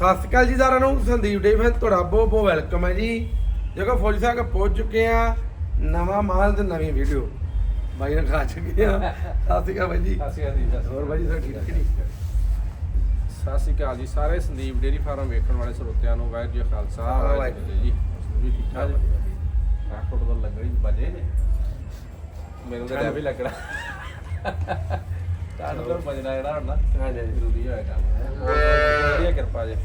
ਸਤਿ ਸ਼੍ਰੀ ਅਕਾਲ ਜੀ ਸਾਰਿਆਂ ਨੂੰ ਸੰਦੀਪ ਡੇ ਫੈਨ ਤੁਹਾਡਾ ਬਹੁਤ ਬਹੁਤ ਵੈਲਕਮ ਹੈ ਜੀ। ਦੇਖੋ ਫੌਜੀ ਸਾਹਿਬ ਪਹੁੰਚ ਚੁੱਕੇ ਆ ਨਵਾਂ ਮਾਲ ਤੇ ਨਵੀਂ ਵੀਡੀਓ ਬਾਈ ਨੇ ਖਾ ਚੁੱਕੇ ਆ ਸਤਿ ਸ਼੍ਰੀ ਅਕਾਲ ਬਾਈ ਜੀ। ਸਤਿ ਸ਼੍ਰੀ ਅਕਾਲ ਜੀ ਹੋਰ ਬਾਈ ਜੀ ਸਭ ਠੀਕ ਠਾਕ ਜੀ? ਸਤਿ ਸ਼੍ਰੀ ਅਕਾਲ ਜੀ ਸਾਰੇ ਸੰਦੀਪ ਡੇਰੀ ਫਾਰਮ ਵੇਖਣ ਵਾਲੇ ਸਰੋਤਿਆਂ ਨੂੰ ਵਾਹਿਗੁਰੂ ਜੀ ਖਾਲਸਾ ਵਾਹਿਗੁਰੂ ਜੀ ਜੀ ਠੀਕ ਠਾਕ ਆ ਫੋਟੋ ਤਾਂ ਲੱਗਣੀ ਬਜੇ ਨੇ। ਮੈਨੂੰ ਤਾਂ ਵੀ ਲੱਗਣਾ। ਤੁਹਾਨੂੰ ਤਾਂ ਬਜਣਾ ਜਿਹੜਾ ਹੁਣ ਨਾ ਹਾਂਜੀ ਹਾਂਜੀ ਜ਼ਰੂਰੀ ਹੋਇਆ ਕੰਮ ਵਧੀਆ ਕਿਰਪਾ ਜੇ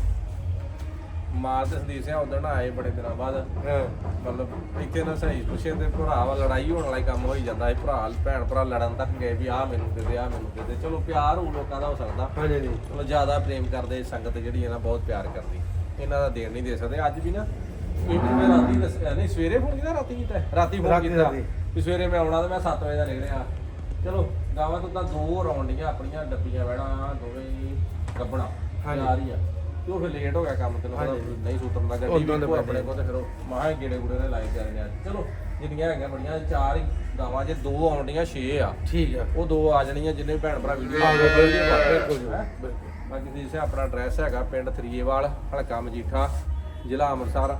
ਮਾਂ ਤੇ ਸੰਦੀਪ ਸਿੰਘ ਉਦੋਂ ਆਏ ਬੜੇ ਦਿਨਾਂ ਬਾਅਦ ਹਾਂ ਮਤਲਬ ਇੱਥੇ ਨਾ ਸਹੀ ਪੁੱਛੇ ਤੇ ਭਰਾ ਵਾ ਲੜਾਈ ਹੋਣ ਵਾਲਾ ਹੀ ਕੰਮ ਹੋਈ ਜਾਂਦਾ ਹੈ ਭਰਾ ਭੈਣ ਭਰਾ ਲੜਨ ਤੱਕ ਗਏ ਵੀ ਆਹ ਮੈਨੂੰ ਦੇ ਦੇ ਆਹ ਮੈਨੂੰ ਦੇ ਦੇ ਚਲੋ ਪਿਆਰ ਹੋ ਲੋਕਾਂ ਦਾ ਹੋ ਸਕਦਾ ਹਾਂਜੀ ਹਾਂਜੀ ਚਲੋ ਜ਼ਿਆਦਾ ਪ੍ਰੇਮ ਕਰਦੇ ਸੰਗਤ ਜਿਹੜੀ ਹੈ ਨਾ ਬਹੁਤ ਪਿਆਰ ਕਰਦੀ ਇਹਨਾਂ ਦਾ ਦੇਣ ਨਹੀਂ ਦੇ ਸਕਦੇ ਅੱਜ ਵੀ ਨਾ ਇਹ ਵੀ ਮੈਂ ਰਾਤੀ ਦੱਸਿਆ ਨਹੀਂ ਸਵੇਰੇ ਫੋਨ ਕੀਤਾ ਰਾਤੀ ਕੀਤਾ ਰਾਤੀ ਫੋਨ ਰਾਤੀ, ਕੀਤਾ ਰਾਤੀ। ਵੀ ਸਵੇਰੇ ਮੈਂ ਆਉਣਾ ਤੇ ਮੈਂ 7 ਵਜੇ ਦਾ ਨਿਕਲਿਆ ਚਲੋ ਗਾਵਾਂ ਤੋਂ ਤਾਂ ਦੋ ਰੌਂਡੀਆਂ ਆਪਣੀਆਂ ਡੱਬੀਆਂ ਵਹਿਣਾ ਦੋਵੇਂ ਗੱਬਣਾ ਹਾਂਜੀ। ਤਿਆਰ ਹੀ ਆ ਤੇ ਉਹ ਫਿਰ ਲੇਟ ਹੋ ਗਿਆ ਕੰਮ ਹਾਂਜੀ। ਨਹੀਂ ਸੁਤਰਨ ਦਾ ਗੱਡੀ ਉਦੋਂ ਦੇ ਵੀ ਆਪਣੇ। ਕੋਲ ਤੇ ਫਿਰ ਉਹ ਮਾਹਾਂ ਗੇੜੇ ਗੁੜੇ ਨੇ ਲਾਏ ਕਰਦੇ ਆ ਚਲੋ ਜਿੰਨੀਆਂ ਹੈਗੀਆਂ ਬੜੀਆਂ ਚਾਰ ਹੀ ਗਾਵਾਂ ਜੇ ਦੋ ਆਉਂਦੀਆਂ 6 ਆ ਠੀਕ ਆ ਉਹ ਦੋ ਆ ਜਾਣੀਆਂ ਜਿੰਨੇ ਭੈਣ ਭਰਾ ਵੀਡੀਓ ਬਿਲਕੁਲ ਜੀ, ਬਿਲਕੁਲ। ਬਾਕੀ ਦੀ ਸੇ ਆਪਣਾ ਐਡਰੈਸ ਹੈਗਾ ਪਿੰਡ ਥਰੀਏਵਾਲ ਹਲਕਾ ਮਜੀਠਾ ਜ਼ਿਲ੍ਹਾ ਅੰਮ੍ਰਿਤਸਰ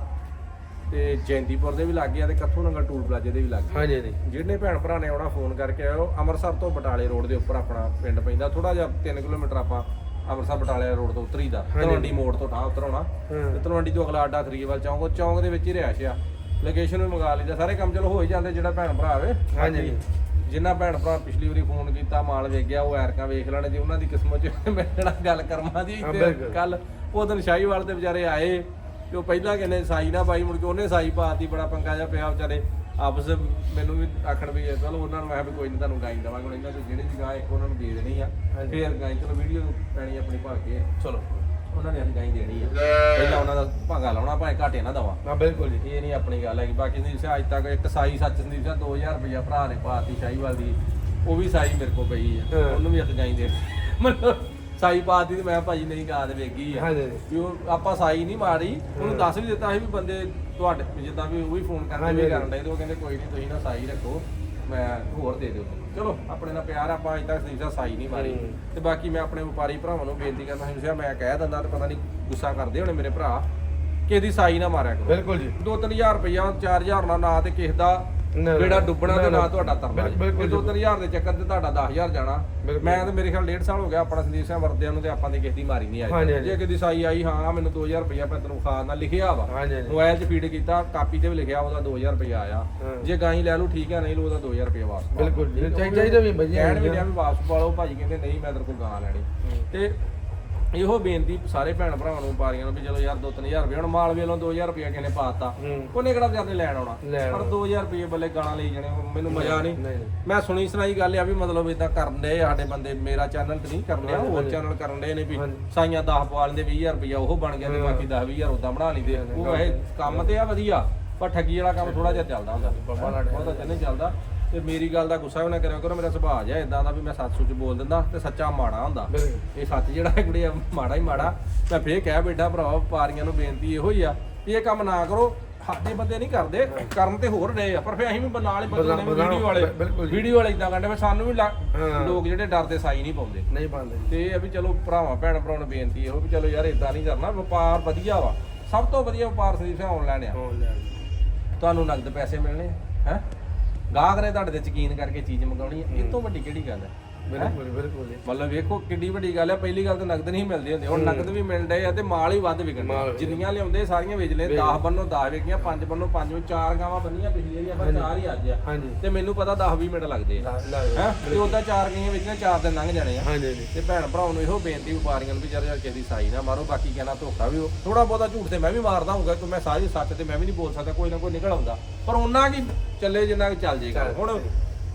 ਤੇ ਜੈਂਦੀਪੁਰ ਦੇ ਵੀ ਲਾਗੇ ਆ ਤੇ ਕੱਥੂ ਨੰਗਲ ਟੂਲ ਪਲਾਜ਼ੇ ਦੇ ਵੀ ਲਾਗੇ ਹਾਂਜੀ ਹਾਂਜੀ। ਜਿਹੜੇ ਭੈਣ ਭਰਾ ਨੇ ਆਉਣਾ ਫੋਨ ਕਰਕੇ ਆਇਓ ਅੰਮ੍ਰਿਤਸਰ ਤੋਂ ਬਟਾਲੇ ਰੋਡ ਦੇ ਉੱਪਰ ਆਪਣਾ ਪਿੰਡ ਪੈਂਦਾ। ਥੋੜਾ ਜਿਹਾ 3 ਕਿਲੋਮੀਟਰ ਆਪਾਂ ਅੰਮ੍ਰਿਤਸਰ ਬਟਾਲੇ ਰੋਡ ਤੋਂ ਉਤਰੀਦਾ। ਤਲਵੰਡੀ ਮੋੜ ਤੋਂ ਠਾਹ ਉਤਰਉਣਾ। ਤੇ ਤਲਵੰਡੀ ਤੋਂ ਅਗਲਾ ਅੱਡਾ ਥਰੀਏਵਾਲ ਚੌਂਕ ਉਹ ਚੌਂਕ ਦੇ ਵਿੱਚ ਹੀ ਰਿਹਾਇਸ਼ ਆ। ਲੋਕੇਸ਼ਨ ਵੀ ਮੰਗਾ ਲਈਦਾ। ਸਾਰੇ ਕੰਮ ਚਲੋ ਹੋ ਹੀ ਜਾਂਦੇ ਜਿਹੜਾ ਭੈਣ ਭਰਾ ਆਵੇ। ਹਾਂਜੀ। ਜਿਨ੍ਹਾਂ ਭੈਣ ਭਰਾ ਪਿਛਲੀ ਵਾਰੀ ਫੋਨ ਕੀਤਾ ਮਾਲ ਵੇਖ ਗਿਆ ਉਹ ਐਰਕਾਂ ਵੇਖ ਲੈਣੇ ਜੀ ਉਹਨਾਂ ਦੀ ਕਿਸਮਤ ਚ ਮਿਲਣਾ ਗੱਲ ਕਰਮਾਂ ਦੀ। ਕੱਲ ਉਹ ਦਿਨ ਸ਼ਾਹੀਵਾਲ ਦੇ ਵਿਚਾਰੇ ਆਏ। ਤੇ ਉਹ ਪਹਿਲਾਂ ਕਹਿੰਦੇ ਸਾਈ ਨਾ ਪਾਈ ਮੁੜ ਕੇ ਉਹਨੇ ਸਾਈ ਪਾਤੀ ਬੜਾ ਪੰਗਾ ਜਿਹਾ ਪਿਆ ਵਿਚਾਰੇ। ਆਪਸ ਮੈਨੂੰ ਵੀ ਆਖਣ ਵੀ ਚਲੋ ਉਹਨਾਂ ਨੂੰ ਮੈਂ ਵੀ ਕੋਈ ਨਹੀਂ ਤੁਹਾਨੂੰ ਗਾਈ ਦਵਾਂਗੇ। ਹੁਣ ਇਹਨਾਂ ਤੋਂ ਜਿਹੜੀ ਗਾਂ ਇੱਕ ਉਹਨਾਂ ਨੂੰ ਦੇ ਦੇਣੀ ਆ। ਫੇਰ ਗਾਈ ਚਲੋ ਵੀਡੀਓ ਪੈਣੀ ਆਪਣੀ ਭਾ ਕੇ। ਚਲੋ। ਉਹਨਾਂ ਨੇ ਅਸੀਂ ਗਾਈ ਦੇਣੀ ਆ। ਪਹਿਲਾਂ ਉਹਨਾਂ ਦਾ ਭਾਗਾ ਲਾਉਣਾ ਭਾਵੇਂ ਘਾਟੇ ਨਾ ਦਵਾ। ਹਾਂ ਬਿਲਕੁਲ ਜੀ। ਇਹ ਨਹੀਂ ਆਪਣੀ ਗੱਲ ਹੈਗੀ। ਬਾਕੀ ਸੰਦੀਪ ਸਿੰਘ ਅੱਜ ਤੱਕ ਇੱਕ ਸਾਈ ਸੱਚ ਸੰਦੀਪ ਸਿੰਘ 2000 ਰੁਪਇਆ ਭਰਾ ਨੇ ਪਾਤੀ ਸ਼ਾਹੀਵਾਲ ਦੀ। ਉਹ ਵੀ ਸਾਈ ਮੇਰੇ ਕੋਲ ਪਈ ਆ। ਉਹਨੂੰ ਵੀ ਇੱਕ ਗਾਈ ਦੇ। ਮਤਲਬ ਸਾਈ ਪਾਤੀ ਤੇ ਮੈਂ ਭਾਜੀ ਨਹੀਂ ਗਾ ਦੇ ਵੇਗੀ ਆ। ਹਾਂਜੀ। ਵੀ ਉਹ ਆਪਾਂ ਸਾਈ ਨਹੀਂ ਮਾਰੀ ਉਹਨੂੰ ਦੱਸ ਵੀ ਦਿੱਤਾ ਸੀ ਵੀ ਬੰਦੇ ਤੁਹਾਡੇ ਜਿੱਦਾਂ ਵੀ ਉਹ ਵੀ ਫੋਨ ਕਰਦੇ ਹਾਂਜੀ, ਵੀ ਹਾਂਜੀ। ਕਰਨ ਡਏ ਤੇ ਉਹ ਕਹਿੰਦੇ ਕੋਈ ਨਹੀਂ ਤੁਸੀਂ ਨਾ ਸਾਈ ਰੱਖੋ ਮੈਂ ਹੋਰ ਦੇ ਦਿਓ। ਚਲੋ ਆਪਣੇ ਨਾਲ ਪਿਆਰ ਆ, ਆਪਾਂ ਅਜੇ ਤੱਕ ਸਿੰਘ ਸਾਈ ਨਹੀਂ ਮਾਰੀ। ਹੂੰ। ਤੇ ਬਾਕੀ ਮੈਂ ਆਪਣੇ ਵਪਾਰੀ ਭਰਾਵਾਂ ਨੂੰ ਬੇਨਤੀ ਕਰਨਾ ਸੀ ਮੈਂ ਕਹਿ ਦਿੰਦਾ ਤੇ ਪਤਾ ਨਹੀਂ ਗੁੱਸਾ ਕਰਦੇ ਹੋਣੇ ਮੇਰੇ ਭਰਾ ਕਿ ਇਹਦੀ ਸਾਈ ਨਾ ਮਾਰਿਆ ਕਰੋ। ਬਿਲਕੁਲ ਜੀ। 2-3000 ਰੁਪਇਆ 4000 ਨਾਲ ਨਾ ਤੇ ਕਿਸੇ ਦਾ ਜਿਹੜਾ ਡੁੱਬਣਾ ਤੇ ਨਾ। ਤੁਹਾਡਾ ਤਰਨਾ ਜੀ। 2-3000 ਦੇ ਚੱਕਰ ਤੇ ਤੁਹਾਡਾ 10000 ਜਾਣਾ। ਮੈਂ ਤੇ ਮੇਰੇ ਖਿਆਲ 1.5 ਸਾਲ ਹੋ ਗਿਆ ਆਪਣਾ ਸੰਦੀਪ ਸਿੰਘ ਵਰਦਿਆਂ ਨੂੰ ਤੇ ਆਪਾਂ ਦੀ ਕਿਸੇ ਦੀ ਮਾਰੀ ਨਹੀਂ ਆਈ। ਜੇ ਕਿਦੀ ਸਾਈ ਆਈ ਹਾਂ ਮੈਨੂੰ 2000 ਰੁਪਇਆ ਮੈਂ ਤੈਨੂੰ ਖਾ ਨਾਲ ਲਿਖਿਆ ਵਾ। ਮੋਬਾਈਲ 'ਚ ਫੀਡ ਕੀਤਾ ਕਾਪੀ ਤੇ ਵੀ ਲਿਖਿਆ ਉਹਦਾ 2000 ਰੁਪਇਆ ਆਇਆ। ਜੇ ਗਾਈ ਲੈ ਲੂ ਠੀਕ ਹੈ ਨਹੀਂ ਲੂ ਉਹਦਾ 2000 ਰੁਪਇਆ ਵਾਪਸ। ਬਿਲਕੁਲ ਚਾਹੀਦਾ ਵੀ ਹੈ। ਡਿਆ ਵੀ ਵਾਪਸ ਪਾ ਲਓ ਭਾਜੀ ਕਹਿੰਦੇ ਨਹੀਂ ਮੈਂ ਤੇਰੇ ਕੋਲ ਗਾਂ ਲੈਣੀ ਤੇ ਇਹੋ ਬੇਨਤੀ ਸਾਰੇ ਭੈਣ ਭਰਾਵਾਂ ਨੂੰ ਵਪਾਰੀਆਂ ਨੂੰ ਵੀ ਚਲੋ ਯਾਰ 2-3000 ਰੁਪਏ ਹੁਣ ਮਾਲ ਵੇਲੋਂ 2000 ਰੁਪਏ ਕਿਸੇ ਨੇ ਪਾਤਾ। ਉਹਨੇ ਕਿਹੜਾ ਵਿਚਾਰੇ ਲੈਣ ਆਉਣਾ ਪਰ 2000 ਰੁਪਏ ਬੱਲੇ ਗਾਣਾ ਲਈ ਜਾਣੇ ਮੈਨੂੰ ਮਜ਼ਾ ਨਹੀਂ। ਮੈਂ ਸੁਣੀ ਸੁਣਾਈ ਗੱਲ ਆ ਵੀ ਮਤਲਬ ਇਦਾਂ ਕਰਨ ਦੇ ਸਾਡੇ ਬੰਦੇ ਮੇਰਾ ਚੈਨਲ ਤੇ ਨਹੀਂ ਕਰਨ ਹਾਂਜੀ, ਹੋਰ। ਚੈਨਲ ਕਰਨ ਦੇ ਨੇ ਵੀ। ਸਾਈਆਂ 10 ਪਵਾ ਲੈਂਦੇ 20000 ਰੁਪਇਆ ਉਹ ਬਣ ਗਿਆ ਤੇ। ਬਾਕੀ 10 20000 ਉਦਾਂ ਬਣਾ ਹਾਂਜੀ, ਉਹ ਇਹ ਕੰਮ ਤੇ ਆ ਵਧੀਆ ਪਰ ਠੱਗੀ ਵਾਲਾ ਕੰਮ ਥੋੜਾ ਜਿਹਾ ਚੱਲਦਾ ਹੁੰਦਾ ਬਾਬਾ ਨਾਲ ਬਹੁਤਾ ਤਾਂ ਨਹੀਂ ਚੱਲਦਾ ਤੇ ਮੇਰੀ ਗੱਲ ਦਾ ਗੁੱਸਾ ਵੀ ਨਾ ਕਰਿਆ ਕਰੋ ਮੇਰਾ ਸੁਭਾਅ ਜਿਹਾ ਇਦਾਂ ਦਾ ਵੀ ਮੈਂ ਸੱਚ ਸੁੱਚ ਬੋਲ ਦਿੰਦਾ ਤੇ ਸੱਚਾ ਮਾੜਾ ਹੁੰਦਾ। ਇਹ ਸੱਚ ਜਿਹੜਾ ਹੈ ਕੁੜੀ ਮਾੜਾ ਹੀ ਮਾੜਾ। ਮੈਂ ਫੇਰ ਕਹਿ ਬੈਠਾ ਭਰਾ ਵਪਾਰੀਆਂ ਨੂੰ ਬੇਨਤੀ ਇਹੋ ਹੀ ਆ ਵੀ ਇਹ ਕੰਮ ਨਾ ਕਰੋ ਸਾਡੇ ਬੰਦੇ ਨਹੀਂ ਕਰਦੇ ਕਰਨ ਤੇ ਹੋਰ ਰਹੇ ਆ ਪਰ ਫੇਰ ਅਸੀਂ ਵੀ ਨਾਲ ਹੀ ਬਦਲਨੇ ਬਦਲਾ- ਵੀਡੀਓ ਵਾਲੇ। ਵੀਡੀਓ ਵਾਲੇ ਇਦਾਂ ਕਰਦੇ ਫੇ ਸਾਨੂੰ ਵੀ। ਲੋਕ ਜਿਹੜੇ ਡਰਦੇ ਸਾਈ ਨਹੀਂ ਪਾਉਂਦੇ। ਨਹੀਂ ਪਾਉਂਦੇ। ਤੇ ਇਹ ਆ ਵੀ ਚਲੋ ਭਰਾਵਾਂ ਭੈਣ ਭਰਾਵਾਂ ਨੂੰ ਬੇਨਤੀ ਇਹੋ ਵੀ ਚਲੋ ਯਾਰ ਇਦਾਂ ਨਹੀਂ ਕਰਨਾ ਵਪਾਰ ਵਧੀਆ ਵਾ। ਸਭ ਤੋਂ ਵਧੀਆ ਵਪਾਰ ਸਰੀਰ ਸੇ ਆਨਲਾਈਨ ਆ। ਤੁਹਾਨੂੰ ਨਗਦ ਪੈਸੇ ਮਿਲਣੇ ਹੈ? ਗਾਹਕ ਨੇ ਤੁਹਾਡੇ ਤੇ ਯਕੀਨ ਕਰਕੇ ਚੀਜ਼ ਮੰਗਾਉਣੀ ਹੈ। ਇਹ ਤੋਂ ਵੱਡੀ ਕਿਹੜੀ ਗੱਲ ਹੈ? ਬਿਲਕੁਲ ਮਤਲਬ ਵੇਖੋ ਕਿੰਨੀ ਵੱਡੀ ਗੱਲ ਹੈ ਪਹਿਲੀ ਗੱਲ ਤਾਂ ਨਗਦ ਨਹੀਂ ਮਿਲਦੇ ਹੁੰਦੇ। ਹੁਣ ਨਗਦ ਵੀ ਮਿਲ ਡਏ ਆ ਤੇ ਮਾਲ ਹੀ ਵੱਧ ਵਿਕਣ। ਵੀ। ਜਿੰਨੀਆਂ ਲਿਆਉਂਦੇ ਸਾਰੀਆਂ ਵੇਚ ਲੈ 10 ਬੰਨੋਂ 10 ਵਿਕੀਆਂ 5 ਬੰਨੋਂ 5 ਚਾਰ ਗਾਵਾਂ ਬੰਨੀਆਂ ਪਿਛਲੀ ਵਾਰੀ ਆਪਾਂ ਚਾਰ ਹੀ ਅੱਜ ਆ। ਹਾਂਜੀ। ਤੇ ਮੈਨੂੰ ਪਤਾ 10 20 ਮਿੰਟ ਲੱਗਦੇ ਆ। ਹੈ? ਤੇ ਉਦਾਂ ਚਾਰ ਗਈਆਂ ਵੇਚੀਆਂ ਚਾਰ ਦਿਨ ਲੰਘ ਜਾਣੇ ਆ। ਤੇ ਭੈਣ ਭਰਾਵਾਂ ਨੂੰ ਇਹੋ ਬੇਨਤੀ ਵਪਾਰੀਆਂ ਨੂੰ ਵੀ ਜਰ ਜਰ ਕਿਸੇ ਦੀ ਸਾਈ ਨਾ ਮਾਰੋ ਬਾਕੀ ਕਹਿਣਾ ਧੋਖਾ ਵੀ ਥੋੜਾ ਬਹੁਤਾ ਝੂਠ ਤੇ ਮੈਂ ਵੀ ਮਾਰਦਾ ਹੋਊਗਾ ਕਿ ਮੈਂ ਸਾਰੀ ਸੱਚ ਤੇ ਮੈਂ ਵੀ ਨਹੀਂ ਬੋਲ ਸਕਦਾ ਕੋਈ ਨਾ ਕੋਈ ਨਿਕਲ ਆਉਂਦਾ। ਪਰ ਉਹਨਾਂ ਕੀ ਚੱਲੇ ਜਿੰਨਾ ਕਿ ਚੱਲ ਜੇਗਾ ਹੁਣ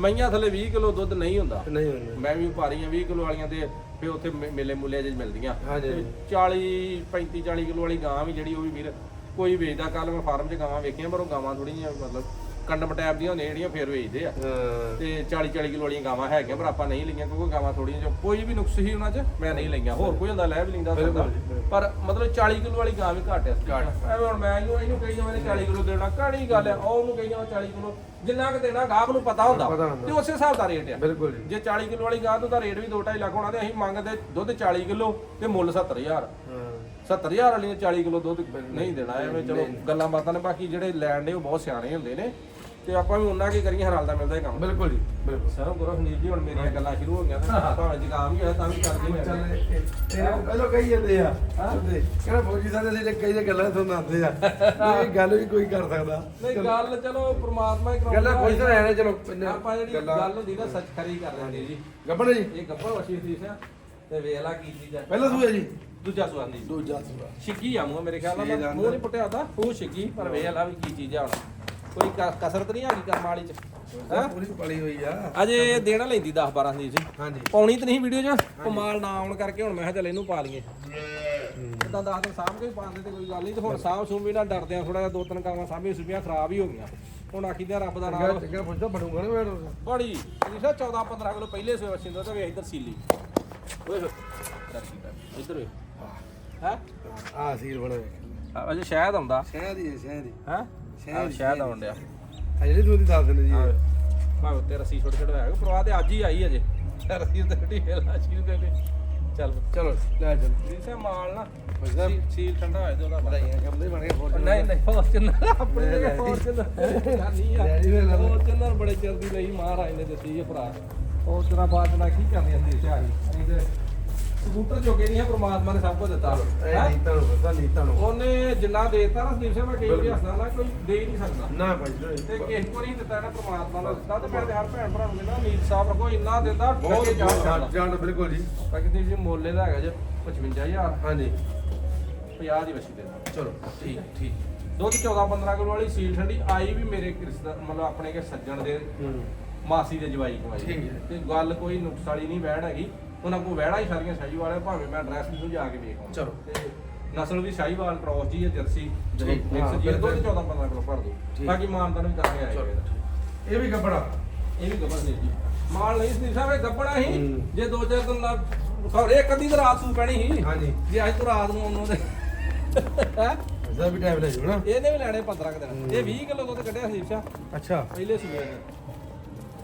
ਮਈਆਂ ਥੱਲੇ 20 ਕਿਲੋ ਦੁੱਧ ਨਹੀਂ ਹੁੰਦਾ। ਨਹੀਂ ਹੁੰਦਾ। ਮੈਂ ਵੀ ਵਪਾਰੀ ਆ 20 ਕਿਲੋ ਵਾਲੀਆਂ ਤੇ ਫੇ ਉੱਥੇ ਮੇ- ਮੇਲੇ ਮੁੱਲੇ ਜਿਹੇ ਮਿਲਦੀਆਂ। ਹਾਂਜੀ, ਤੇ 40 35 40 ਕਿਲੋ ਵਾਲੀ ਗਾਂ ਵੀ ਜਿਹੜੀ ਉਹ ਵੀ ਵੀਰ ਕੋਈ ਵੇਚਦਾ ਕੱਲ ਮੈਂ ਫਾਰਮ 'ਚ ਗਾਵਾਂ ਵੇਖੀਆਂ ਪਰ ਉਹ ਗਾਵਾਂ ਥੋੜੀ ਜਿਹੀਆਂ ਮਤਲਬ ਕੰਡਮ ਟੈਪ ਦੀਆਂ ਹੁੰਦੀਆਂ ਜਿਹੜੀਆਂ ਫੇਰ ਵੇਚਦੇ ਆ। ਹਾਂ। ਤੇ 40 40 ਕਿਲੋ ਵਾਲੀਆਂ ਗਾਵਾਂ ਹੈਗੀਆਂ ਪਰ ਆਪਾਂ ਨਹੀਂ ਲਈਆਂ ਕਿਉਂਕਿ ਗਾਵਾਂ ਥੋੜੀਆਂ ਜਿਹਾ ਕੋਈ ਵੀ ਨੁਕਸ ਸੀ ਉਹਨਾਂ 'ਚ ਮੈਂ ਨਹੀਂ ਲਈਆਂ। ਹੋਰ ਕੋਈ ਹੁੰਦਾ ਲੈ ਵੀ ਲੈਂਦਾ ਜੀ, ਬਿਲਕੁਲ। ਪਰ ਮਤਲਬ 40 ਕਿਲੋ ਵਾਲੀ ਗਾਂ ਵੀ ਘੱਟ ਆ। ਐਵੇਂ ਹੁਣ ਮੈਂ ਇਹਨੂੰ ਇਹਨੂੰ ਕਹੀ ਜਾਵਾਂ 40 ਕਿਲੋ ਦੇਣਾ। ਕਾਹੜੀ ਗੱਲ ਆ ਉਹ ਉਹਨੂੰ ਕਹੀ ਜਾਵਾਂ 40 ਕਿਲੋ। ਜਿੰਨਾ ਕੁ ਦੇਣਾ ਗਾਹਕ ਨੂੰ ਪਤਾ ਹੁੰਦਾ। ਪਤਾ ਹੁੰਦਾ। ਤੇ ਉਸੇ ਹਿਸਾਬ ਦਾ ਰੇਟ ਆ। ਬਿਲਕੁਲ ਜੀ। ਜੇ 40 ਕਿਲੋ ਵਾਲੀ ਗਾਂ ਤੋਂ ਤਾਂ ਰੇਟ ਵੀ 2.5 ਲੱਖ ਹੋਣਾ ਤੇ ਅਸੀਂ ਮੰਗਦੇ ਦੁੱਧ 40 ਕਿਲੋ ਤੇ ਮੁੱਲ 70000 ਹਾਂ। 70000 ਵਾਲੀ ਨੇ 40 ਕਿਲੋ ਦੁੱਧ ਨਹੀਂ ਦੇਣਾ ਐਵੇਂ ਚਲੋ ਗੱਲਾਂ ਬਾਤਾਂ ਨੇ। ਬਾਕੀ ਜਿਹੜੇ ਲੈਣ ਦੇ ਉਹ ਬਹੁਤ ਸਿਆਣੇ ਹੁੰਦੇ ਨੇ। ਤੇ ਆਪਾਂ ਵੀ ਉਹਨਾਂ ਕੀ ਕਰੀਏ ਹਰਾਲਦਾ ਮਿਲਦਾ ਹੀ ਕੰਮ। ਬਿਲਕੁਲ ਜੀ ਬਿਲਕੁਲ। ਸਰੋਂ ਗੁਰੂ ਸੰਜੀਤ ਜੀ ਹੁਣ ਮੇਰੀਆਂ ਗੱਲਾਂ ਸ਼ੁਰੂ ਹੋ ਗਈਆਂ ਤੇ ਭਾਵੇਂ ਜ਼ੁਕਾਮ ਹੀ ਹੋਇਆ ਤਾਂ ਵੀ ਚੱਲਦੀ ਚੱਲ ਮੈਂ ਇਹ- ਪਹਿਲਾਂ ਕਹੀ ਜਾਂਦੇ ਆ ਉਹਦੇ ਕਹਿੰਦਾ ਫੌਜੀ ਸਾਹਿਬ ਅਸੀਂ ਤੇ ਕਈ ਦੇ ਗੱਲਾਂ ਤੁਹਾਨੂੰ ਆਉਂਦੇ ਆ। ਇਹ ਗੱਲ ਵੀ ਕੋਈ ਕਰ ਸਕਦਾ। ਨਹੀਂ ਗੱਲ ਚਲੋ ਪ੍ਰਮਾਤਮਾ ਹੀ ਕਰਾਉਂਦਾ। ਗੱਲਾਂ ਕੋਈ ਤਾਂ ਰਹਿਣੇ ਚਲੋ ਆਪਾਂ ਜਿਹੜੀ ਗੱਲਾਂ- ਹੁੰਦੀ ਨਾ ਸੱਚ ਖਰੀ ਕਰ ਲੈਂਦੇ ਜੀ। ਗੱਬਣ ਜੀ। ਇਹ ਗੱਪਾ ਵਸ਼ੀ ਸੀ ਸਿਆ ਤੇ ਵੇਖ ਲਾ ਕੀ ਚੀਜ਼ ਆ। ਪਹਿਲਾ ਸੂਆ ਜੀ। ਦੂਜਾ ਸਵਾਦ ਨਹੀਂ ਦੂਜਾ ਸੂਆ। ਛਿੱਕੀ ਆ ਮੂੰਹ ਮੇਰੇ ਖਿਆਲ ਨਾਲ। ਮੂੰਹ ਨਹੀਂ ਪੁੱਟਿਆ ਉਹ ਛਿੱਕੀ ਪਰ ਵੇਖ ਲਾ ਵੀ ਕੀ ਚੀਜ਼ ਆ ਹੁਣ। ਕੋਈ ਕ- ਕਸਰਤ ਨਹੀਂ ਹੈਗੀ ਕਰਮ ਵਾਲੀ ਚ? ਹੈਂ? ਪੂਰੀ ਪਲੀ ਹੋਈ ਆ। ਅਜੇ ਦੇਣਾ ਲੈਂਦੀ 10 12 ਦੀ ਸੀ ਹਾਂਜੀ। ਪਾਉਣੀ ਤੇ ਨਹੀਂ ਵੀਡੀਓ 'ਚ? ਕਮਾਲ ਨਾ ਆਉਣ ਕਰਕੇ ਹੁਣ ਮੈਂ ਕਿਹਾ ਚੱਲ ਇਹਨੂੰ ਪਾ ਲਈਏ। ਇਦਾਂ ਦੱਸ ਦਿਨ ਸਾਂਭ ਕੇ ਪਾਉਂਦੇ ਤੇ ਕੋਈ ਗੱਲ ਨਹੀਂ ਤੇ ਹੁਣ ਸਾਂਭ ਸੂਮ ਵੀ ਨਾ ਡਰਦੇ ਆ ਥੋੜਾ ਜਿਹਾ ਦੋ ਤਿੰਨ ਕਾਵਾਂ ਸਾਂਭੀ ਸੁਭੀਆਂ ਖਰਾਬ ਹੀ ਹੋ ਗਈਆਂ। ਹੁਣ ਆਖੀਦਾ ਰੱਬ ਦਾ ਨਾਮ। ਚੰਗਾ ਪੁੱਛਦਾ ਬਣੂਗਾ ਨਾ ਮੈਂ ਬੜੀ। ਜਿਸਾ 14 15 ਕਿਲੋ ਪਹਿਲੇ ਸੋਇਆ ਸਿੰਦਾ ਤੇ ਵੇ ਇੱਧਰ ਸੀਲੀ। ਓਏ ਹੋਏ। ਰੱਖੀ ਕਰ ਇੱਧਰ ਵੇ ਹੈ? ਆ ਸੀਲ ਬਣਾ। ਵੇਖ ਅਜੇ ਸ਼ਾਇਦ ਆਉਂਦਾ। ਸ਼ਹਿਦ ਹੀ ਹੈ ਸ਼ਹਿਦ ਹੀ। ਹੈ? ਸ਼ਾਇਦ- ਸ਼ਾਇਦ ਆਉਣ ਡਿਆ। ਆ ਜਿਹੜੀ ਤੂੰ ਦੀ ਦੱਸ ਦਿੰਦੇ ਜੀ। ਇਹ। ਭਾਵੇਂ ਉੱਤੇ ਰੱਸੀ ਛੋਟੇ ਛੋਟੇ ਹੋਇਆ ਪ੍ਰਵਾਹ ਤੇ ਅੱਜ ਹੀ ਆਈ ਅਜੇ ਰੱਸੀ ਤੇ ਢੀ ਲਾ ਸ਼ੀਲ ਦੇ ਦੇ ਚੱਲ। ਚਲੋ ਲੈ ਚੱਲ। ਜਿਸੇ ਮਾਲ ਨਾ ਪੁੱਛਦਾ ਸੀ- ਸੀਲ ਠੰਡਾ ਹੋਇਆ ਤੇ ਉਹਦਾ ਪਤਾ ਵਧਾਈਆਂ ਕੰਮ ਦੇ ਬਣ ਗਏ ਫੌਜੀ ਨਹੀਂ ਨਹੀਂ ਫੋਰਚੂਨਰ ਆਪਣੇ ਲੈ ਦੇ ਲੈ। ਫੋਰਚੂਨਰ ਨਹੀਂ ਆ ਲੈ ਜੀ ਫਿਰ ਲੈ ਲਓ। ਫੋਰਚੂਨਰ ਬੜੇ ਚਿਰ ਦੀ ਲਈ ਮਹਾਰਾਜ ਨੇ ਦਿੱਤੀ ਇਹ ਭਰਾ। ਫੋਰਚੂਨਰ ਬਾਅਦ ਨਾਲ ਕੀ ਕਰਨੀ ਹੁੰਦੀ ਸੀ ਆਹੀ ਅਸੀਂ ਤੇ ਸਕੂਟਰ ਜੋਗੇ ਨਹੀਂ ਹੈ ਪ੍ਰਮਾਤਮਾ ਨੇ ਸਭ ਕੁਝ ਦਿੱਤਾ ਇਹ ਹੈਂ? ਨੀਤਾਂ ਨੂੰ ਪਤਾ ਨੀਤਾਂ ਨੂੰ। ਉਹਨੇ ਜਿੰਨਾ ਦੇਤਾ ਨਾ ਸੰਦੀਪ ਸਿੰਘ ਮੈਂ ਕਈ ਵਾਰੀ ਹੱਸਦਾ ਨਾ ਕੋਈ ਦੇ ਹੀ ਨਹੀਂ ਸਕਦਾ। ਨਾ ਭਾਈ ਤੇ ਕਿਸ ਵਾਰੀ ਦਿੱਤਾ ਨਾ ਪ੍ਰਮਾਤਮਾ ਨੇ ਦਿੱਤਾ ਤੇ ਮੈਂ ਤੇ ਹਰ ਭੈਣ ਭਰਾ ਨੂੰ ਕਹਿੰਦਾ ਨੀਤ ਸਾਹਿਬ ਰੱਖੋ ਇੰਨਾ ਦਿੰਦਾ ਬਹੁਤ ਅੱਗੇ ਜਾਣ ਜਾਣ ਜਾਣ ਬਿਲਕੁਲ ਜੀ। ਤੇ ਜੀ ਮੋਲੇ ਦਾ ਹੈਗਾ ਜੇ 55000 ਹਾਂਜੀ। 50 ਦੀ ਵਸੀ ਦੇਣਾ ਚਲੋ ਠੀਕ ਠੀਕ। ਦੁੱਧ 14 15 ਕਿਲੋ ਵਾਲੀ ਸੀਲ ਠੰਡੀ ਆਈ ਵੀ ਮੇਰੇ ਰਿਸ਼ਤਾ ਮਤਲਬ ਆਪਣੇ ਕੇ ਸੱਜਣ ਦੇ ਹੂੰ। ਮਾਸੀ ਦੇ ਜਵਾਈ ਕੋ ਆਈ। ਠੀਕ ਹੈ। ਤੇ ਗੱਲ ਕੋਈ ਨੁਕਸ ਵਾਲੀ ਨਹੀਂ ਵਹਿਣ ਹੈਗੀ। ਉਹਨਾਂ ਕੋ ਵਹਿਣਾ ਹੀ ਸਾਰੀਆਂ ਸ਼ਾਹੀ ਵਾਲੇ ਭਾਵੇਂ ਮੈਂ ਐਡਰੈਸ ਨੂੰ ਜਾ ਕੇ ਵੇਖ ਚਲੋ। ਤੇ ਨਸਲ ਵੀ ਸ਼ਾਹੀਵਾਲ ਕ੍ਰੋਸ ਜੀ ਹੈ ਜਰਸੀ ਠੀਕ, ਮਿਕਸ ਹਾਂ, ਜੀ ਹੈ, ਦੁੱਧ ਬਿਲਕੁਲ। 14 15 ਕਿਲੋ ਭਰ ਦੋ ਠੀਕ। ਬਾਕੀ ਮਾਨਦਾਨ ਵੀ ਕਰਾਂਗੇ ਆਏਗਾ ਚਲੋ। ਇਹਦਾ। ਇਹ ਵੀ ਕੱਪੜਾ ਇਹ ਵੀ ਗੱਬੜ ਨਹੀਂ ਜੀ ਮਾਲ ਨਹੀਂ ਸੀ ਸਾਹਿਬ ਇਹ ਗੱਬੜਾ ਹੀ ਹੂੰ। ਜੇ ਦੋ ਚਾਰ ਦਿਨ ਨਾਲ ਖਬਰੇ ਇੱਕ ਅੱਧੀ ਤਾਂ ਰਾਤ ਨੂੰ ਪੈਣੀ ਸੀ ਹਾਂਜੀ ਜੇ ਅੱਜ ਤੋਂ ਰਾਤ ਨੂੰ ਉਹਨੂੰ ਦੇ ਹੈਂ? ਅਸਾਂ ਵੀ ਟਾਈਮ ਲੈ ਜਾਓ ਨਾ ਇਹਨੇ ਵੀ ਲੈਣੇ 15 ਕੁ ਦਿਨ ਇਹ 20 ਕਿਲੋ ਦੁੱਧ ਕੱਢਿਆ ਸਿੰਘ ਅੱਛਾ ਪਹਿਲੇ ਸੂਏ ਨੇ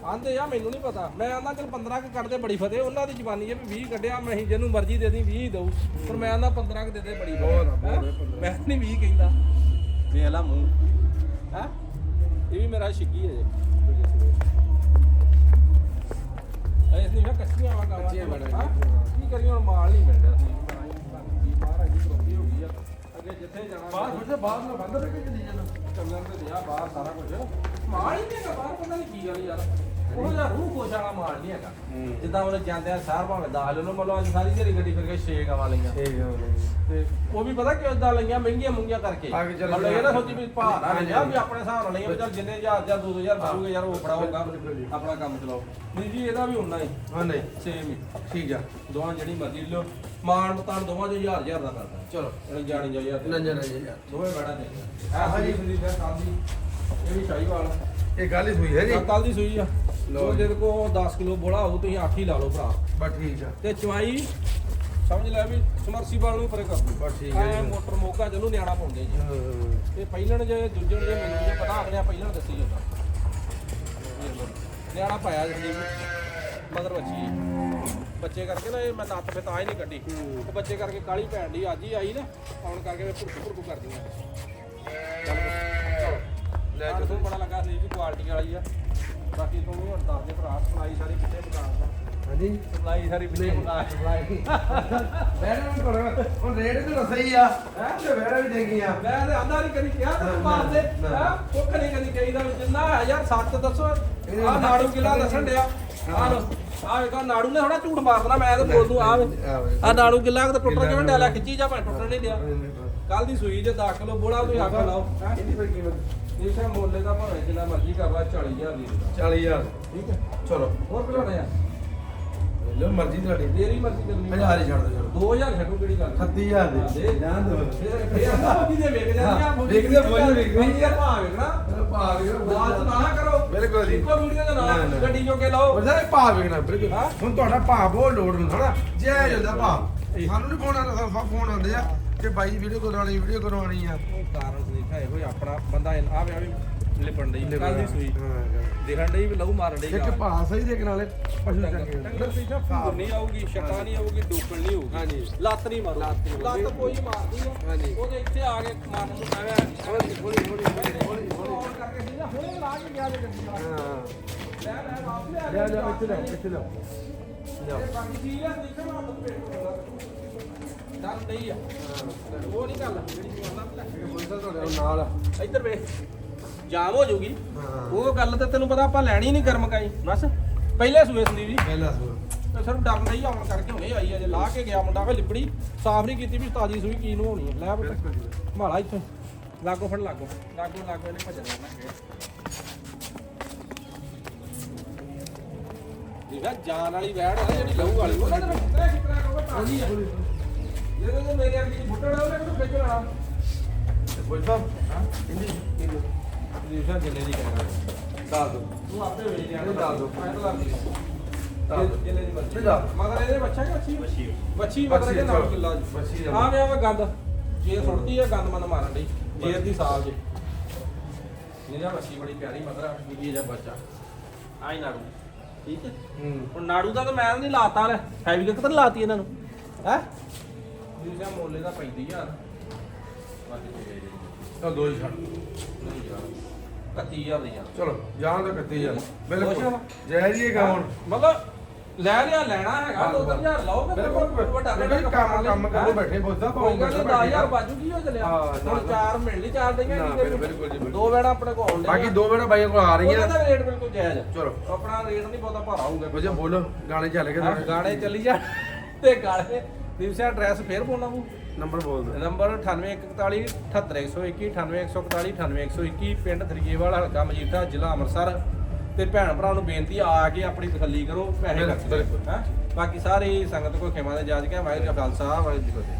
ਆਂਦੇ ਆ ਮੈਨੂੰ ਨਹੀਂ ਪਤਾ। ਮੈਂ ਆਂਦਾ ਚਲ 15 ਕੁ ਕੱਢਦੇ ਬੜੀ ਫਤਿਹ ਉਹਨਾਂ ਦੀ ਜ਼ਬਾਨੀ ਹੈ ਵੀ 20 ਕੱਢਿਆ ਮੈਂ ਜਿਹਨੂੰ ਮਰਜ਼ੀ ਦੇ ਦੀ 20 ਦਊ। ਪਰ ਮੈਂ ਆਂਦਾ 15 ਕੁ ਦੇ ਦੇ ਬੜੀ ਫਤਿਹ। ਬਹੁਤ ਆ, ਹੈਂ? 15 ਮੈਂ ਨਹੀਂ 20 ਕਹਿੰਦਾ। ਵੇਖ ਲਾ ਮੂੰਹ। ਹੈ? ਇਹ ਵੀ ਮੇਰਾ ਛਿੱਕੀ ਹੈ ਜੇ। ਐਸ ਨਹੀਂ ਕੱਚੀਆਂ ਵਾ ਗਾਵਾਂ? ਕੀ ਕਰੀਏ ਹੁਣ ਮਾਲ ਨਹੀਂ ਮਿਲਦਾ। ਸੀ ਕੀ ਬਾਹਰ ਆਈ ਕਰੋਪੀ ਹੋ ਗਈ ਆ। ਅੱਗੇ ਜਿੱਥੇ ਜਾਣਾ ਬਾਹਰ ਪੁੱਛਦਾ ਬਾਹਰ ਨਾ ਬੰਦ ਰੱਖੇ ਚੱਲੀ ਜਾਣਾ। ਚੱਲਣ ਤੇ ਦਿਆ ਬਾਹਰ ਸਾਰਾ ਕੁਝ ਮਾਲ ਹੀ ਨਹੀਂ ਬਾਹਰ ਪਤਾ ਨਹੀਂ ਕੀ ਗੱਲ ਯਾਰ। ਉਹ ਜਿਹਾ ਰੂਹ ਮਾਲ ਨਹੀਂ ਹੈਗਾ। ਜਿੱਦਾਂ ਉਹਨੇ ਜਾਂਦੇ ਆ ਸਾਰ ਭਾਵੇਂ ਦਾਲ ਲੈ ਲਓ ਮਤਲਬ ਅੱਜ ਸਾਰੀ ਜਿਹੜੀ ਗੱਡੀ ਫਿਰ ਕੇ ਛੇ ਗਾਵਾਂ ਲਈਆਂ। ਠੀਕ ਹੈ ਤੇ ਉਹ ਵੀ ਪਤਾ ਕਿਉਂ ਇਦਾਂ ਲਈਆਂ ਮਹਿੰਗੀਆਂ ਮੁੰਗੀਆਂ ਕਰਕੇ। ਆ ਕੇ ਚੱਲ ਮਤਲਬ ਇਹ ਨਾ ਸੋਚੀ ਵੀ ਭਾਰ ਆ ਲਿਆ ਵੀ ਆਪਣੇ ਹਿਸਾਬ ਨਾਲ ਲਈਆਂ ਵੀ ਚੱਲ ਜਿੰਨੇ ਹਜ਼ਾਰ ਜਾਂ 2000 ਬਣੂਗੇ ਯਾਰ ਉਹ ਬਿਲਕੁਲ ਜੀ। ਆਪਣਾ ਕੰਮ ਚਲਾਓ। ਨਹੀਂ ਜੀ ਇਹਦਾ ਵੀ ਉਨਾ ਹੀ। ਹਾਂ ਨਹੀਂ। ਸੇਮ ਹੀ ਠੀਕ ਆ। ਦੋਵਾਂ ਜਿਹੜੀ ਮਰਜ਼ੀ ਲਓ। ਮਾਨ ਮਤਾਨ ਦੋਵਾਂ ਦੇ ਹਜ਼ਾਰ ਹਜ਼ਾਰ ਦਾ ਕਰਦਾ ਚਲੋ ਇਹ ਜਾਣੀ ਜਾਈ ਯਾਰ ਨੰਜਾ ਨੰਜਾ ਯਾਰ ਦੋਵੇਂ ਬੜਾ ਦੇ ਆਹ ਜੀ ਸੰਦੀਪ ਕੱਲ ਦੀ ਇਹ ਵੀ ਸ਼ਾਹੀਵਾਲ। ਇਹ ਗੱਲ ਹੀ ਹੋਈ ਹੈ ਜੀ। ਕੱਲ ਦੀ ਸੂਈ ਆ। ਲਓ ਲੋ ਜਿਹਦੇ ਕੋ 10 ਕਿਲੋ ਬੋਲਾ ਹੋਊ ਤੁਸੀਂ 8 ਹੀ ਲਾ ਲਓ ਭਰਾ ਬਸ ਠੀਕ ਆ ਤੇ ਚਵਾਈ ਸਮਝ ਲੈ ਵੀ ਸਮਰਸੀਬਲ ਨੂੰ ਪਰੇ ਕਰ ਦੂ ਬਸ ਠੀਕ ਹੈ ਜੀ। ਮੋਟਰ ਮੋਗਾ ਚਲੋ ਨਿਆਣਾ ਪਾਉਂਦੇ ਜੀ ਹਾਂ। ਤੇ ਪਹਿਲਣ ਜੇ ਦੂਜਣ ਜੇ ਮੈਨੂੰ ਜੇ ਪਤਾ ਅਗਲਿਆ ਪਹਿਲਣ ਦੱਸੀ ਜਾਂਦਾ ਨਿਆਣਾ ਪਾਇਆ ਜੀ ਮਗਰ ਬੱਚੀ ਹੈ। ਬੱਚੇ ਕਰਕੇ ਨਾ ਇਹ ਮੈਂ ਨੱਤ ਤਾਂ ਹੀ ਨਹੀਂ ਕੱਢੀ ਹੂੰ। ਤੇ ਬੱਚੇ ਕਰਕੇ ਕਾਲੀ ਭੈਣ ਦੀ ਅੱਜ ਹੀ ਆਈ ਨਾ ਆਉਣ ਕਰਕੇ ਮੈਂ ਭੁਰਕੂ ਭੁਰਕੂ ਕਰਦੀਆਂ ਚੱਲ ਚਲੋ ਲੈ। ਤੁਹਾਨੂੰ ਬੜਾ ਲੱਗਾ ਸੀ ਜੀ ਕੁਆਲਿਟੀ ਵਾਲੀ ਆ ਬਾਕੀ ਤੂੰ ਵੀ ਹੁਣ ਦੱਸ ਦੇ ਭਰਾ ਸਪਲਾਈ ਸਾਰੀ ਕਿੱਥੇ ਦੁਕਾਨ ਦਾ ਹਾਂਜੀ? ਸਪਲਾਈ ਸਾਰੀ ਕਿੱਥੇ ਦੁਕਾਨ ਬੈਠਾ ਵੀ ਕਰੋ ਹੁਣ ਰੇਟ ਤੇ ਸਹੀ ਆ। ਹੈ ਤੇ ਬੈਠਾ ਵੀ ਚੰਗੀ ਆ। ਮੈਂ ਤੇ ਆਂਦਾ ਨਹੀਂ ਕਦੀ ਕਿਹਾ ਤੈਨੂੰ ਮਾਰ ਦੇ। ਹਾਂ? ਕੁੱਖ ਨਹੀਂ ਕਦੀ ਕਹੀਦਾ ਵੀ ਜਿੰਨਾ ਹੈ ਯਾਰ ਸੱਚ ਦੱਸੋ। ਆ ਨਾੜੂ ਕਿਲਾ ਦੱਸਣ ਡਿਆ? ਆ ਲੋ ਆ ਵੇਖਾ ਨਾੜੂ ਨੇ ਥੋੜਾ ਝੂਠ ਮਾਰ ਦੇਣਾ ਮੈਂ ਤੇ ਬੋਲ ਦੂੰ ਆ ਆ ਨਾੜੂ ਕਿਲਾ ਕਿ ਟੁੱਟਣ ਕਿਵੇਂ ਡਿਆ ਖਿੱਚੀ ਜਾ ਭਾਵੇਂ ਟੁੱਟਣ ਨਹੀਂ ਡਿਆ। ਕੱਲ ਦੀ ਸੂਈ ਜੇ 10 ਕਿਲੋ ਬੋਲਾ ਤੁਸੀਂ ਹੱਥ ਲਾਓ। ਹੈਂ? ਇਹਦੀ ਫਿਰ ਕੀਮਤ ਇਹ ਸਾ ਮੁੱਲੇ ਦਾ ਭਾਵੇਂ ਜਿੰਨਾ ਮਰਜ਼ੀ ਕਰ ਲਾ 40000 ਦੀ ਦੇ ਦਾਂ। 40000 ਠੀਕ ਹੈ? ਚਲੋ ਹੋਰ ਕਿਹੜਾ ਆ? ਲੋ ਮਰਜ਼ੀ ਤੁਹਾਡੀ। ਤੇਰੀ ਮਰਜ਼ੀ ਕਰਨੀ 1000 ਹੀ ਛੱਡ ਦੋ ਚਲੋ। 2000 ਛੱਡੋ ਕਿਹੜੀ ਗੱਲ 38000 ਦੇ। ਜਾਨ ਦੋ। ਫੇਰ ਫੇਰ ਨਾ ਵੀ ਦੇ ਵੇਖ ਜਾਂਦੀ ਆ ਹਾਂ, ਵੇਖਦੇ ਬੋਲ ਵੇਖਦੇ। ਨਹੀਂ ਯਾਰ ਭਾਅ ਵੇਖਣਾ ਭਾਅ ਬਾਤ ਨਾ। ਕਰੋ। ਬਿਲਕੁਲ ਜੀ। ਇੱਕੋ ਵੀਡੀਓ ਦਾ ਨਾ, ਨਾਮ ਨਾ। ਗੱਡੀ ਜੋ ਕੇ ਲਾਓ। ਉਹਦਾ ਭਾਅ ਵੇਖਣਾ ਬਿਲਕੁਲ। ਹਾਂ। ਹੁਣ ਤੁਹਾਡਾ ਭਾਅ ਬਹੁਤ ਲੋਡ ਨੂੰ। ਥੋੜਾ ਜੈ ਜਾਂਦਾ ਭਾਅ ਸਾਨੂੰ ਨਹੀਂ ਫੋਨ ਆਉਂਦਾ ਸਾਨੂੰ ਫੋਨ ਆਉਂਦੇ ਆ ਕਿ ਬਾਈ ਵੀਡੀਓ ਕਰਵਾਉਣੀ ਵੀਡੀਓ ਕਰਵਾਉਣੀ ਆ। ਉਹ ਕਾਰਨ ਸੁਨੀਤਾ ਇਹੋ ਹੀ ਆਪਣਾ ਬੰਦਾ ਆਵੇ ਆਵੇ ਲਿਪਣ ਡਈ ਕੱਲ ਦੀ ਸੂਈ। ਹਾਂ ਦੇਖਣ ਡਈ ਵੀ ਲਹੂ ਮਾਰਨ ਡਈ ਇੱਕ ਭਾਅ ਸਹੀ ਦੇ ਨਾਲੇ ਪਸ਼ੂ ਚੰਗੇ। ਡੰਗਰ ਪਿੱਛੇ ਫੂਰ ਨਹੀਂ ਆਊਗੀ ਛੱਟਾ ਨਹੀਂ ਆਊਗੀ ਡੋਕਣ ਨਹੀਂ ਹੋਊਗੀ। ਹਾਂਜੀ। ਲੱਤ ਨਹੀਂ ਮਾਰੂ ਲੱਤ ਕੋਈ ਮਾਰਦੀ ਆ ਹਾਂਜੀ। ਉਹਦੇ ਇੱਥੇ ਆ ਕੇ ਮਾਰਨ ਨੂੰ ਆਇਆ ਹੌਲੀ ਹੌਲੀ ਹੌਲੀ ਹੌਲੀ ਕਰਕੇ ਸੀ ਨਾ ਹੁਣੇ ਲਾ ਕੇ ਗਿਆ ਵਾਲਾ। ਹਾਂ। ਲੈ ਲੈ ਵਾਪਸ ਲੈ ਲੈ ਜਾ ਇੱਥੇ ਲੈ। ਇੱਥੇ ਲੈ। ਇਹ ਬਾਕੀ ਚੀਜ਼ ਆ? ਦੇਖਣ ਨਾਲ ਪੇਟ ਡਰ ਨਹੀਂ ਆ। ਉਹ ਨਹੀਂ ਗੱਲ ਜਿਹੜੀ ਜਵਾਨਾ ਪੁਲਿਸ ਤੁਹਾਡੇ ਨਾਲ ਆ। ਇੱਧਰ ਵੇ ਜਾਮ ਹੋ ਜਾਊਗੀ ਹਾਂ। ਉਹ ਗੱਲ ਤੇ ਤੈਨੂੰ ਪਤਾ ਆਪਾਂ ਲੈਣੀ ਨਹੀਂ ਗਰਮ ਕਾਈ। ਬਸ ਪਹਿਲੇ ਸੂਏ ਸੰਦੀਪ ਜੀ। ਪਹਿਲਾ ਸਿਰਫ ਡਰ ਨਹੀਂ ਆਉਣ ਕਰਕੇ ਹੁਣੇ ਆਈ ਆ ਜੇ ਲਾ ਕੇ ਗਿਆ ਮੁੰਡਾ ਲਿਬੜੀ। ਸਾਫ਼ ਨਹੀਂ ਕੀਤੀ ਵੀ ਤਾਜੀ ਸੂਈ ਕੀ ਨੂੰ ਹੋਣੀ ਲੈ ਮਾਲਾ ਇੱਥੇ। ਲਾਗੋ ਫੜ ਲਾਗੋ। ਲਾਗੋ ਲਾਗੋ ਇਹਨੇ ਭੱਜਣਾ ਨਾ ਦੇਖਾ ਜਾਨ ਵਾਲੀ ਵੈੜ ਆ ਜਿਹੜੀ ਲਹੂ ਵਾਲੀ। ਉਹਨਾਂ ਦੇ ਵਿੱਚ ਕਿਤਰਾ ਕਿਤਰਾ ਕਹੋ ਤਾਜੀ ਆ ਇਹਦੇ ਤੇ ਮੇਰੇ ਅੱਗੇ ਆ ਉਹਨੇ ਕਿਹਨੂੰ ਖਿੱਚ ਲੈਣਾ ਪੁਲਿਸ ਸਾਹਿਬ ਹਾਂ ਇੰਨੀ ਦੇਖਾ ਜਿੰਨੇ ਦੀ ਕਹਿਣਾ। ਦੱਸ ਦੋ। ਤੂੰ ਆਪੇ ਵੇਚ ਜਾ ਇਹ ਦੱਸ ਦਿਓ। ਮੈਂ ਤਾਂ ਦੀ। ਇਹ ਦੱਸ। ਮਗਰ ਇਹਦੇ ਬੱਚਾ ਕਿ ਅੱਛੀ ਬੱਚੀ ਬੱਚੀ ਮਗਰ ਇਹਦੇ ਨਾਲ ਕਿੱਲਾ ਜੀ। ਬੱਚੀ ਦਾ। ਆ ਗਿਆ ਵਾ ਗੰਦ। ਜੇ ਸੁੱਟਦੀ ਆ ਗੰਦ ਮਨ ਮਾਰਨ ਡਈ। ਜੇਰ ਦੀ ਸਾਲ ਜੇ। ਇਹਦਾ ਬੱਚੀ ਬੜੀ ਪਿਆਰੀ ਮਦਰ ਨਿੱਕੀ ਜਿਹਾ ਬੱਚਾ। ਆਈ ਨਾੜੂ ਠੀਕ ਹੈ? ਹੂੰ। ਹੁਣ ਨਾੜੂ ਦਾ ਤਾਂ ਮੈਂ ਨਹੀਂ ਲਾਤਾ ਲੈ। ਹੈਵੀ ਕਿੱਕ ਤਾਂ ਲਾਤੀ ਇਹਨਾਂ ਨੂੰ। ਹੈ? ਦੂਜਾ ਮੋਲੇ ਦਾ 35000 ਬਾਕੀ ਦੇ ਦੇ ਤਾਂ ਦੋ ਹੀ ਛੱਡ। ਨਹੀਂ ਯਾਰ 31000 ਦੀ ਯਾਰ ਚਲੋ ਜਾਣ ਤਾਂ ਕੱਤੀ ਜਾ ਖੁਸ਼ ਬਿਲਕੁਲ। ਆ? ਜੈ ਜੀ ਇਹ ਗਾਉਣ ਮਤਲਬ ਲੈ ਲਿਆ ਲੈਣਾ ਹੈਗਾ ਦੋ ਤਿੰਨ ਹਜ਼ਾਰ ਲਾਓਗੇ ਤੇ ਬਿਲਕੁਲ ਵੱਡਾ ਬਿਲਕੁਲ ਕੰਮ ਕੰਮ ਕਰੋ ਬੈਠੇ ਬੋਲਦਾ ਕੋਈ ਗੱਲ ਨਹੀਂ 10000 ਬਾਜੂ ਕੀ ਹੋ ਚੱਲਿਆ ਹੁਣ। ਚਾਰ ਮਿਲ ਨਹੀਂ ਚਾਰ ਦਈਆਂ ਨਾ, ਕੀ ਤੈਨੂੰ? ਬਿਲਕੁਲ ਜੀ, ਬਿਲਕੁਲ। ਦੋ ਵੇੜਾ ਆਪਣੇ ਕੋਲ ਆਉਂਦੇ ਬਾਕੀ ਦੋ ਮਿੰਟ ਬਾਈਆਂ ਕੋਲ ਆ ਰਹੀਆਂ ਦਾ ਰੇਟ ਬਿਲਕੁਲ ਜਾਇਜ਼। ਚਲੋ ਆਪਣਾ ਰੇਟ ਨਹੀਂ ਬਹੁਤਾ ਭਾਰਾ ਹੋਊਗਾ ਵਜਾ ਬੋਲੋ ਗਾਣੇ ਚੱਲ ਗਏ। ਗਾਣੇ ਚੱਲੀ ਜਾ ਤੇ ਗਾਣੇ ਦਿਵਸਿਆ ਐਡਰੈਸ ਫੇਰ ਬੋਲਣਾ ਬੂ ਨੰਬਰ ਬੋਲ ਦਿਓ ਨੰਬਰ 9841 78141 98141 98121 ਪਿੰਡ ਥਰੀਏਵਾਲ ਹਲਕਾ ਮਜੀਠਾ ਜ਼ਿਲ੍ਹਾ ਅੰਮ੍ਰਿਤਸਰ ਤੇ ਭੈਣ ਭਰਾ ਨੂੰ ਬੇਨਤੀ ਆ ਕੇ ਆਪਣੀ ਤਸੱਲੀ ਕਰੋ ਪੈਸੇ ਖਰਚ। ਹੈ ਬਾਕੀ ਸਾਰੇ ਸੰਗਤ ਕੋ ਖਿਮਾ ਦੇ ਜਾਜ ਕੇ ਵਾਹਿਗੁਰੂ ਜੀ ਕਾ ਖਾਲਸਾ ਵਾਹਿਗੁਰੂ ਜੀ ਕੀ ਫਤਿਹ